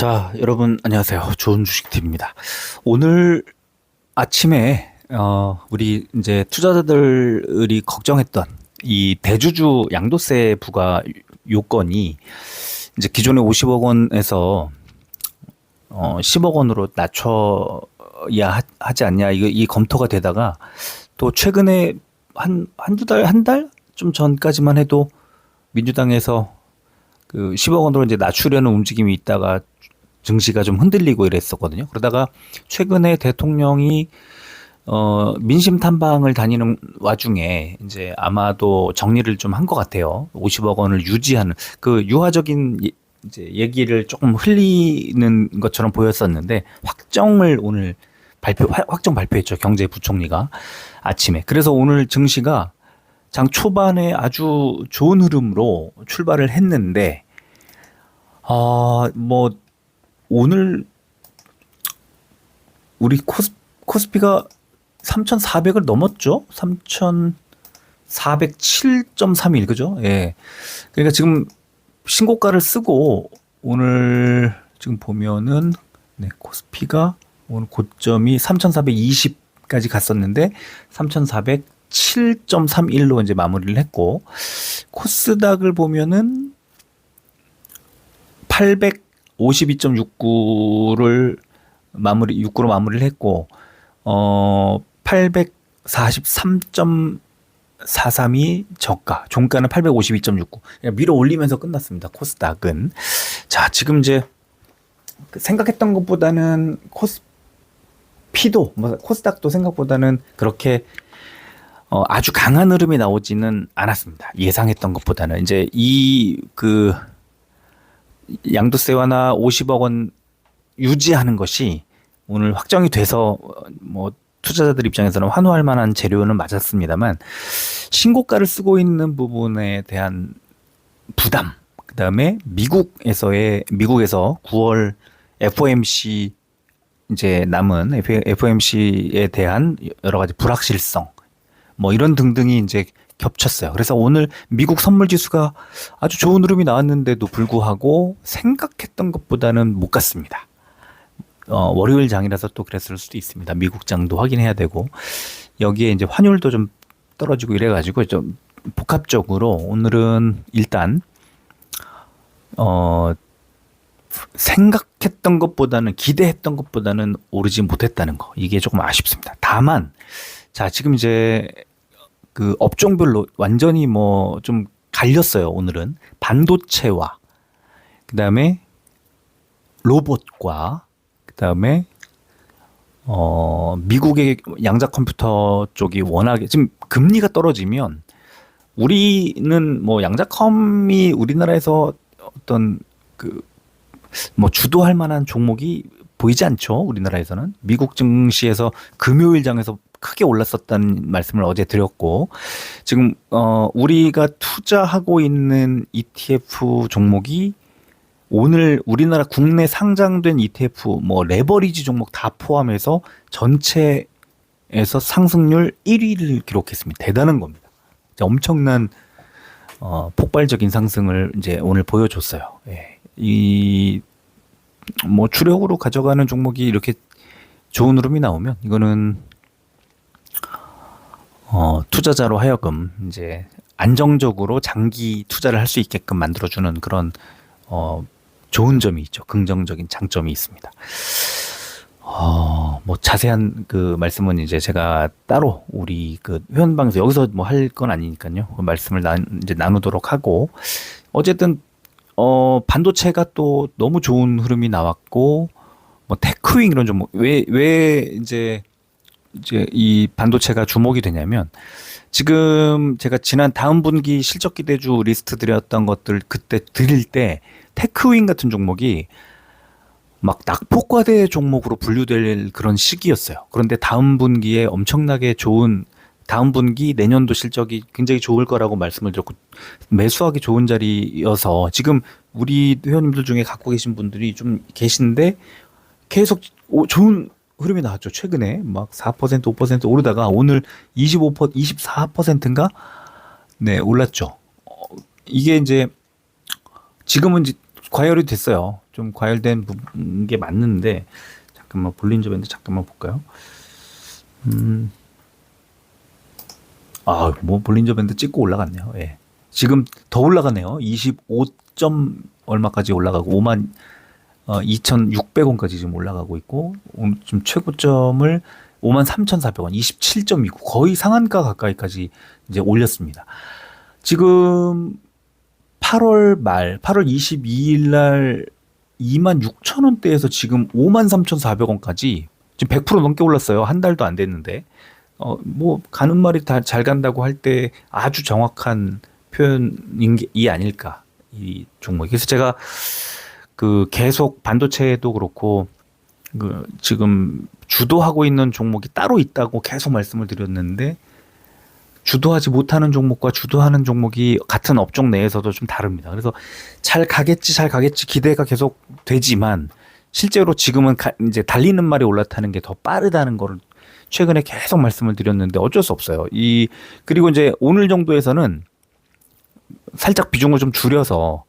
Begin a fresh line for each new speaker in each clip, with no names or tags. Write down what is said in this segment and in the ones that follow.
자, 여러분 안녕하세요. 좋은 주식팀입니다. 오늘 아침에 어, 우리 이제 투자자들이 걱정했던 이 대주주 양도세 부과 요건이 이제 기존에 50억 원에서 어, 10억 원으로 낮춰야 하- 하지 않냐 이거 이 검토가 되다가 또 최근에 한 한두 달 한 달 좀 전까지만 해도 민주당에서 그 10억 원으로 이제 낮추려는 움직임이 있다가 증시가 좀 흔들리고 이랬었거든요. 그러다가 최근에 대통령이 어 민심 탐방을 다니는 와중에 이제 아마도 정리를 좀 한 것 같아요. 50억 원을 유지하는 그 유화적인 예- 이제 얘기를 조금 흘리는 것처럼 보였었는데 확정을 오늘 발표 화- 확정 발표했죠. 경제부총리가 아침에. 그래서 오늘 증시가 장 초반에 아주 좋은 흐름으로 출발을 했는데 아뭐 오늘 우리 코스, 코스피가 3,400을 넘었죠? 3,407.31 그죠? 예. 그러니까 지금 신고가를 쓰고 오늘 지금 보면은 네, 코스피가 오늘 고점이 3,420까지 갔었는데 3,407.31로 이제 마무리를 했고 코스닥을 보면은 852.69를 마무리 6구로 마무리를 했고 어 843.43이 저가 종가는 852.69 그냥 밀어 올리면서 끝났습니다 코스닥은. 자 지금 이제 그 생각했던 것보다는 코스피도 뭐 코스닥도 생각보다는 그렇게 어, 아주 강한 흐름이 나오지는 않았습니다. 예상했던 것보다는 이제 이 그 양도세 완화 50억 원 유지하는 것이 오늘 확정이 돼서 어, 뭐 투자자들 입장에서는 환호할 만한 재료는 맞았습니다만 신고가를 쓰고 있는 부분에 대한 부담 그다음에 미국에서의 미국에서 9월 FOMC 이제 남은 FOMC에 대한 여러 가지 불확실성 뭐 이런 등등이 이제 겹쳤어요. 그래서 오늘 미국 선물 지수가 아주 좋은 흐름이 나왔는데도 불구하고 생각했던 것보다는 못 갔습니다. 어, 월요일 장이라서 또 그랬을 수도 있습니다. 미국 장도 확인해야 되고 여기에 이제 환율도 좀 떨어지고 이래가지고 좀 복합적으로 오늘은 일단 어 생각했던 것보다는 기대했던 것보다는 오르지 못했다는 거 이게 조금 아쉽습니다. 다만 자 지금 이제 그 업종별로 완전히 뭐 좀 갈렸어요. 오늘은 반도체와 그다음에 로봇과 그다음에 어 미국의 양자 컴퓨터 쪽이 워낙에 지금 금리가 떨어지면 우리는 뭐 양자컴이 우리나라에서 어떤 그 뭐 주도할 만한 종목이 보이지 않죠. 우리나라에서는 미국 증시에서 금요일 장에서 크게 올랐었다는 말씀을 어제 드렸고 지금 어 우리가 투자하고 있는 ETF 종목이 오늘 우리나라 국내 상장된 ETF 뭐 레버리지 종목 다 포함해서 전체에서 상승률 1위를 기록했습니다. 대단한 겁니다. 엄청난 어, 폭발적인 상승을 이제 오늘 보여줬어요. 예. 이, 뭐, 주력으로 가져가는 종목이 이렇게 좋은 흐름이 나오면, 이거는, 어, 투자자로 하여금, 이제, 안정적으로 장기 투자를 할 수 있게끔 만들어주는 그런, 어, 좋은 점이 있죠. 긍정적인 장점이 있습니다. 어, 뭐 자세한 그 말씀은 이제 제가 따로 우리 그 회원방에서 여기서 뭐 할 건 아니니까요. 그 말씀을 나, 이제 나누도록 하고 어쨌든 어 반도체가 또 너무 좋은 흐름이 나왔고 뭐 테크윙 이런 종목 왜왜 이제 이제 이 반도체가 주목이 되냐면 지금 제가 지난 다음 분기 실적 기대주 리스트 드렸던 것들 그때 드릴 때 테크윙 같은 종목이 막 낙폭과대 종목으로 분류될 그런 시기였어요. 그런데 다음 분기에 엄청나게 좋은 다음 분기 내년도 실적이 굉장히 좋을 거라고 말씀을 드렸고 매수하기 좋은 자리여서 지금 우리 회원님들 중에 갖고 계신 분들이 좀 계신데 계속 오- 좋은 흐름이 나왔죠. 최근에 막 4% 5% 오르다가 오늘 25% 24%인가 네 올랐죠. 어, 이게 이제 지금은 이제 과열이 됐어요. 좀 과열된 부분 게 맞는데 잠깐만 볼린저 밴드 잠깐만 볼까요? 음. 아, 뭐 볼린저 밴드 찍고 올라갔네요. 예. 지금 더 올라가네요. 25점 얼마까지 올라가고 5만 어, 2,600원까지 지금 올라가고 있고 오늘 최고점을 5만 3,400원, 27.29 거의 상한가 가까이까지 이제 올렸습니다. 지금 8월 말, 8월 22일 날 2만 6천 원대에서 지금 5만 3,400원까지 지금 100% 넘게 올랐어요. 한 달도 안 됐는데. 어, 뭐, 가는 말이 다 잘 간다고 할 때 아주 정확한 표현인 게, 이 아닐까. 이 종목이. 그래서 제가 그 계속 반도체도 그렇고 그 지금 주도하고 있는 종목이 따로 있다고 계속 말씀을 드렸는데 주도하지 못하는 종목과 주도하는 종목이 같은 업종 내에서도 좀 다릅니다. 그래서 잘 가겠지, 잘 가겠지 기대가 계속 되지만 실제로 지금은 가, 이제 달리는 말이 올라타는 게 더 빠르다는 거를 최근에 계속 말씀을 드렸는데 어쩔 수 없어요. 이 그리고 이제 오늘 정도에서는 살짝 비중을 좀 줄여서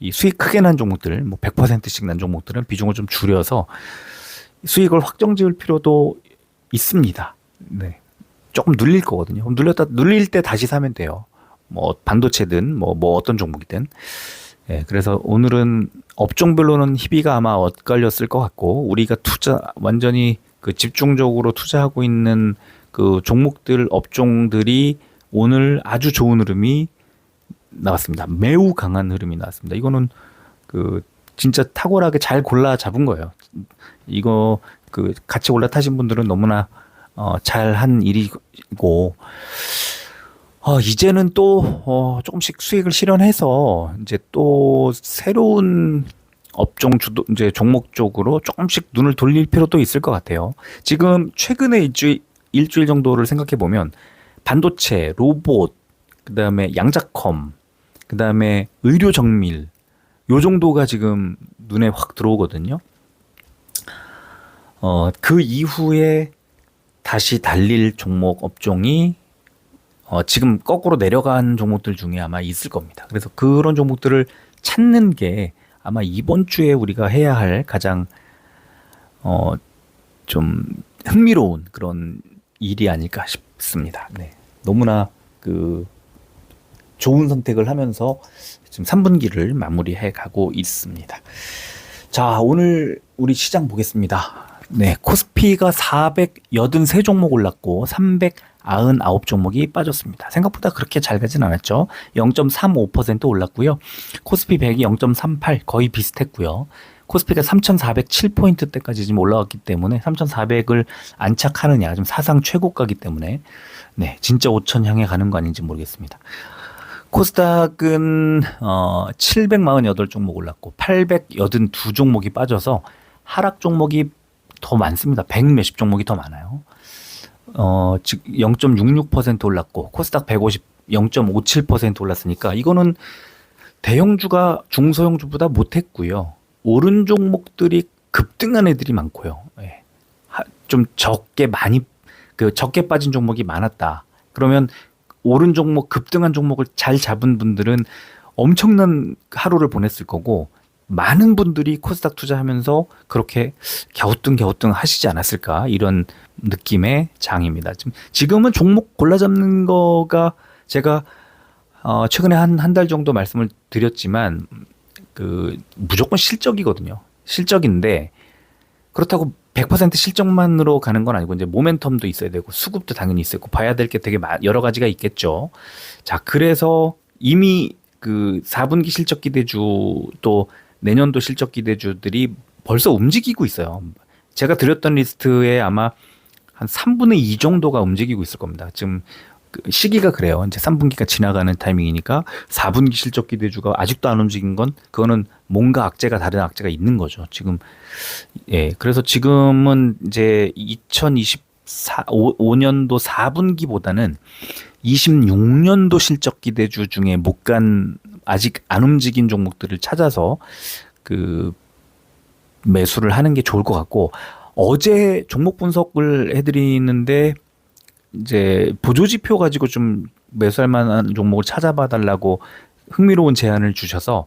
이 수익 크게 난 종목들, 뭐 100%씩 난 종목들은 비중을 좀 줄여서 수익을 확정 지을 필요도 있습니다. 네. 조금 눌릴 거거든요. 그럼 눌렸다 눌릴 때 다시 사면 돼요. 뭐 반도체든 뭐 뭐 어떤 종목이든. 예, 그래서 오늘은 업종별로는 희비가 아마 엇갈렸을 것 같고 우리가 투자 완전히 그 집중적으로 투자하고 있는 그 종목들 업종들이 오늘 아주 좋은 흐름이 나왔습니다. 매우 강한 흐름이 나왔습니다. 이거는 그 진짜 탁월하게 잘 골라 잡은 거예요. 이거 그 같이 올라 타신 분들은 너무나 어, 잘한 일이고 어, 이제는 또 어, 조금씩 수익을 실현해서 이제 또 새로운 업종 주도 이제 종목 쪽으로 조금씩 눈을 돌릴 필요도 있을 것 같아요. 지금 최근에 일주일 일주일 정도를 생각해 보면 반도체, 로봇, 그다음에 양자컴, 그 다음에 의료 정밀 요 정도가 지금 눈에 확 들어오거든요. 어, 그 이후에 다시 달릴 종목 업종이 어, 지금 거꾸로 내려간 종목들 중에 아마 있을 겁니다. 그래서 그런 종목들을 찾는 게 아마 이번 주에 우리가 해야 할 가장 어, 좀 흥미로운 그런 일이 아닐까 싶습니다. 네. 너무나 그 좋은 선택을 하면서 지금 3분기를 마무리해 가고 있습니다. 자, 오늘 우리 시장 보겠습니다. 네, 코스피가 483 종목 올랐고 399 종목이 빠졌습니다. 생각보다 그렇게 잘 가진 않았죠. 0.35% 올랐고요. 코스피 100이 0.38 거의 비슷했고요. 코스피가 3,407포인트대까지 지금 올라왔기 때문에 3,400을 안착하느냐 좀 사상 최고가기 때문에 네, 진짜 5천 향해 가는 거 아닌지 모르겠습니다. 코스닥은 어 748종목 올랐고 882 종목이 빠져서 하락 종목이 더 많습니다. 100 몇십 종목이 더 많아요. 어, 즉 0.66% 올랐고 코스닥 150 0.57% 올랐으니까 이거는 대형주가 중소형주보다 못했고요. 오른 종목들이 급등한 애들이 많고요. 예. 하- 좀 적게 많이 그 적게 빠진 종목이 많았다. 그러면 오른 종목 급등한 종목을 잘 잡은 분들은 엄청난 하루를 보냈을 거고 많은 분들이 코스닥 투자하면서 그렇게 갸우뚱 갸우뚱 하시지 않았을까 이런 느낌의 장입니다. 지금 지금은 종목 골라 잡는 거가 제가 어 최근에 한 한 달 정도 말씀을 드렸지만 그 무조건 실적이거든요. 실적인데 그렇다고 100% 실적만으로 가는 건 아니고 이제 모멘텀도 있어야 되고 수급도 당연히 있어야 되고 봐야 될 게 되게 마- 여러 가지가 있겠죠. 자, 그래서 이미 그 4분기 실적 기대주 또 내년도 실적 기대주들이 벌써 움직이고 있어요. 제가 드렸던 리스트에 아마 한 3분의 2 정도가 움직이고 있을 겁니다. 지금 그 시기가 그래요. 이제 3분기가 지나가는 타이밍이니까 4분기 실적 기대주가 아직도 안 움직인 건 그거는 뭔가 악재가 다른 악재가 있는 거죠. 지금 예. 그래서 지금은 이제 2024 5년도 4분기보다는 26년도 실적 기대주 중에 못 간 아직 안 움직인 종목들을 찾아서 그 매수를 하는 게 좋을 것 같고 어제 종목 분석을 해드리는데 이제 보조 지표 가지고 좀 매수할 만한 종목을 찾아봐 달라고 흥미로운 제안을 주셔서 딱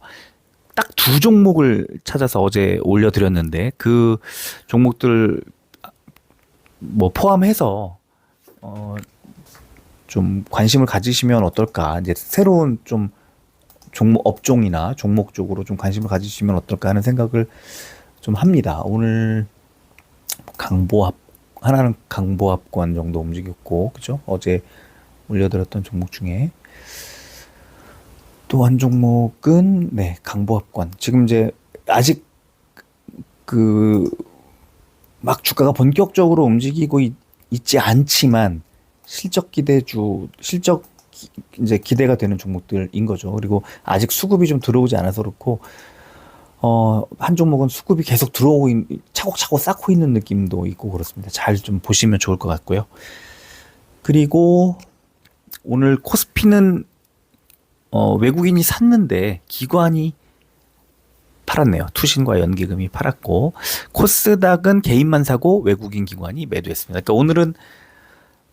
두 종목을 찾아서 어제 올려드렸는데 그 종목들 뭐 포함해서 어 좀 관심을 가지시면 어떨까 이제 새로운 좀 종목 업종이나 종목 쪽으로 좀 관심을 가지시면 어떨까 하는 생각을 좀 합니다. 오늘 강보합 하나는 강보합권 정도 움직였고 그죠? 어제 올려드렸던 종목 중에 또 한 종목은 네 강보합권 지금 이제 아직 그 막 주가가 본격적으로 움직이고 있, 지 않지만 실적 기대주 실적 기- 이제 기대가 되는 종목들인 거죠. 그리고 아직 수급이 좀 들어오지 않아서 그렇고 어, 한 종목은 수급이 계속 들어오고 있, 차곡차곡 쌓고 있는 느낌도 있고 그렇습니다. 잘 좀 보시면 좋을 것 같고요. 그리고 오늘 코스피는 어, 외국인이 샀는데 기관이 팔았네요. 투신과 연기금이 팔았고 코스닥은 개인만 사고 외국인 기관이 매도했습니다. 그러니까 오늘은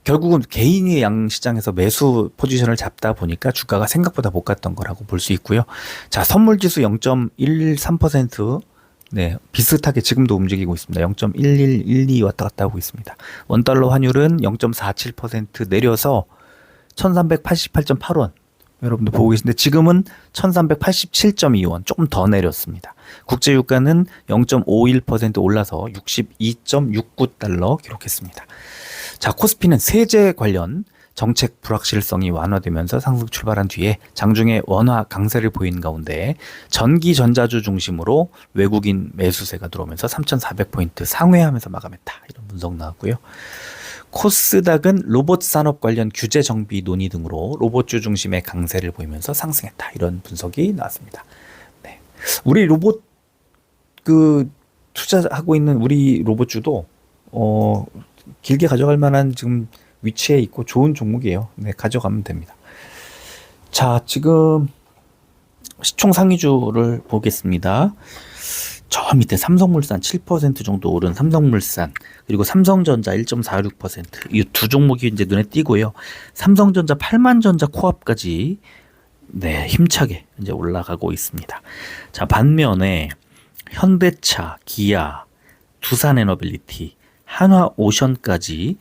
결국은 개인이 양 시장에서 매수 포지션을 잡다 보니까 주가가 생각보다 못 갔던 거라고 볼 수 있고요. 자, 선물 지수 0.13% 네, 비슷하게 지금도 움직이고 있습니다. 0.1112 왔다 갔다 하고 있습니다. 원달러 환율은 0.47% 내려서 1388.8원. 여러분들 보고 계신데 지금은 1387.2원 조금 더 내렸습니다. 국제 유가는 0.51% 올라서 62.69달러 기록했습니다. 자, 코스피는 세제 관련 정책 불확실성이 완화되면서 상승 출발한 뒤에 장중에 원화 강세를 보인 가운데 전기 전자주 중심으로 외국인 매수세가 들어오면서 3,400포인트 상회하면서 마감했다. 이런 분석 나왔고요. 코스닥은 로봇 산업 관련 규제 정비 논의 등으로 로봇주 중심의 강세를 보이면서 상승했다. 이런 분석이 나왔습니다. 네. 우리 로봇 그 투자하고 있는 우리 로봇주도 어 길게 가져갈 만한 지금 위치에 있고 좋은 종목이에요. 네, 가져가면 됩니다. 자, 지금 시총 상위주를 보겠습니다. 저 밑에 삼성물산 7% 정도 오른 삼성물산 그리고 삼성전자 1.46%이 두 종목이 이제 눈에 띄고요. 삼성전자 8만전자 코앞까지 네 힘차게 이제 올라가고 있습니다. 자 반면에 현대차, 기아, 두산에너빌리티, 한화오션까지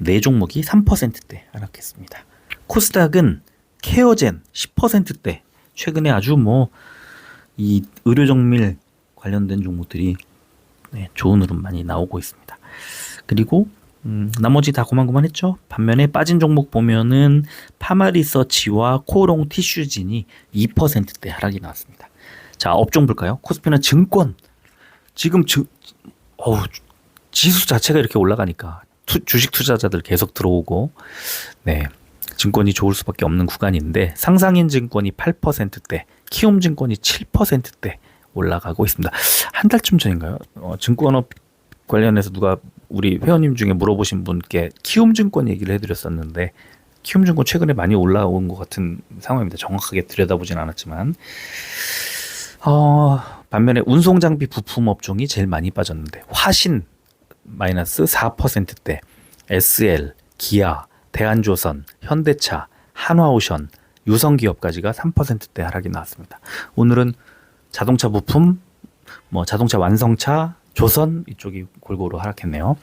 네 종목이 3%대 하락했습니다. 코스닥은 케어젠 10%대 최근에 아주 뭐 이 의료정밀 관련된 종목들이 네, 좋은 흐름 많이 나오고 있습니다. 그리고 음, 나머지 다 고만고만했죠. 반면에 빠진 종목 보면은 파마리서치와 코롱 티슈진이 2%대 하락이 나왔습니다. 자 업종 볼까요? 코스피는 증권 지금 주, 어우, 지수 자체가 이렇게 올라가니까 투, 주식 투자자들 계속 들어오고 네 증권이 좋을 수밖에 없는 구간인데 상상인 증권이 8%대 키움 증권이 7%대 올라가고 있습니다. 한 달쯤 전인가요? 어, 증권업 관련해서 누가 우리 회원님 중에 물어보신 분께 키움 증권 얘기를 해드렸었는데 키움 증권 최근에 많이 올라온 것 같은 상황입니다. 정확하게 들여다보진 않았지만 어, 반면에 운송 장비 부품 업종이 제일 많이 빠졌는데 화신 마이너스 4%대, SL, 기아, 대한조선, 현대차, 한화오션, 유성기업까지가 3%대 하락이 나왔습니다. 오늘은 자동차 부품, 뭐 자동차 완성차, 조선 이쪽이 골고루 하락했네요.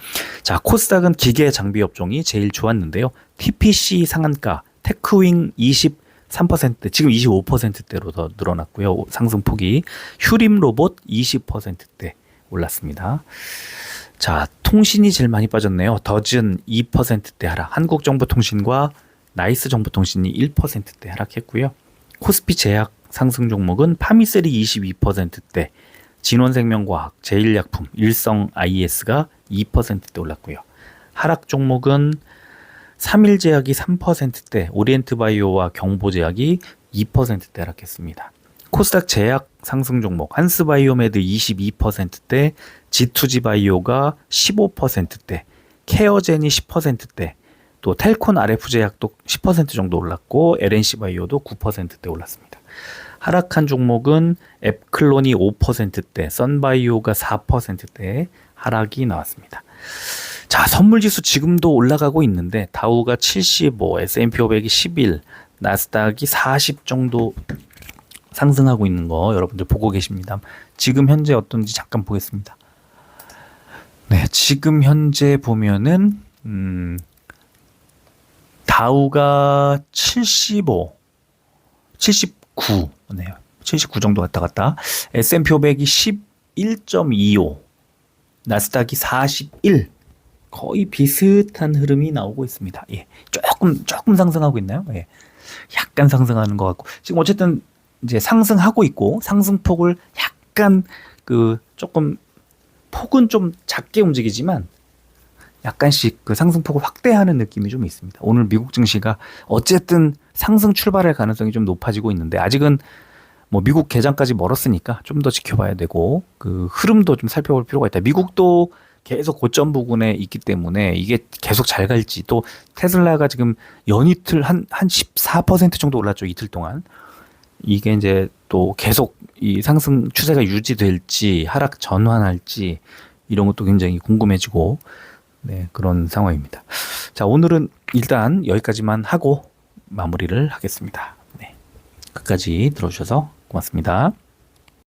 자, 코스닥은 기계 장비 업종이 제일 좋았는데요. TPC 상한가, 테크윙 23%대, 지금 25%대로 더 늘어났고요. 상승폭이 휴림 로봇 20%대 올랐습니다. 자, 통신이 제일 많이 빠졌네요. 더즌 2%대 하락. 한국정보통신과 나이스 정보통신이 1%대 하락했고요. 코스피 제약 상승 종목은 파미셀이 22%대, 진원생명과학, 제일약품, 일성 IS가 2%대 올랐고요. 하락 종목은 삼일제약이 3%대, 오리엔트바이오와 경보제약이 2%대 하락했습니다. 코스닥 제약 상승 종목 한스바이오메드 22%대, G2G바이오가 15%대, 케어젠이 10%대, 또 텔콘 RF 제약도 10% 정도 올랐고 LNC바이오도 9%대 올랐습니다. 하락한 종목은 앱클론이 5%대, 썬바이오가 4%대 하락이 나왔습니다. 자, 선물 지수 지금도 올라가고 있는데 다우가 75, S&P 500이 11, 나스닥이 40 정도 상승하고 있는 거 여러분들 보고 계십니다. 지금 현재 어떤지 잠깐 보겠습니다. 네, 지금 현재 보면은 음, 다우가 75, 79, 네요. 79 정도 왔다 갔다. S&P 500이 11.25, 나스닥이 41. 거의 비슷한 흐름이 나오고 있습니다. 예. 조금 조금 상승하고 있나요? 예. 약간 상승하는 것 같고 지금 어쨌든 이제 상승하고 있고 상승폭을 약간 그 조금 폭은 좀 작게 움직이지만 약간씩 그 상승폭을 확대하는 느낌이 좀 있습니다. 오늘 미국 증시가 어쨌든 상승 출발할 가능성이 좀 높아지고 있는데 아직은 뭐 미국 개장까지 멀었으니까 좀 더 지켜봐야 되고 그 흐름도 좀 살펴볼 필요가 있다. 미국도 계속 고점 부근에 있기 때문에 이게 계속 잘 갈지 또 테슬라가 지금 연이틀 한 한 14% 정도 올랐죠 이틀 동안 이게 이제 또 계속 이 상승 추세가 유지될지 하락 전환할지 이런 것도 굉장히 궁금해지고 네 그런 상황입니다. 자 오늘은 일단 여기까지만 하고 마무리를 하겠습니다. 네 끝까지 들어주셔서 고맙습니다.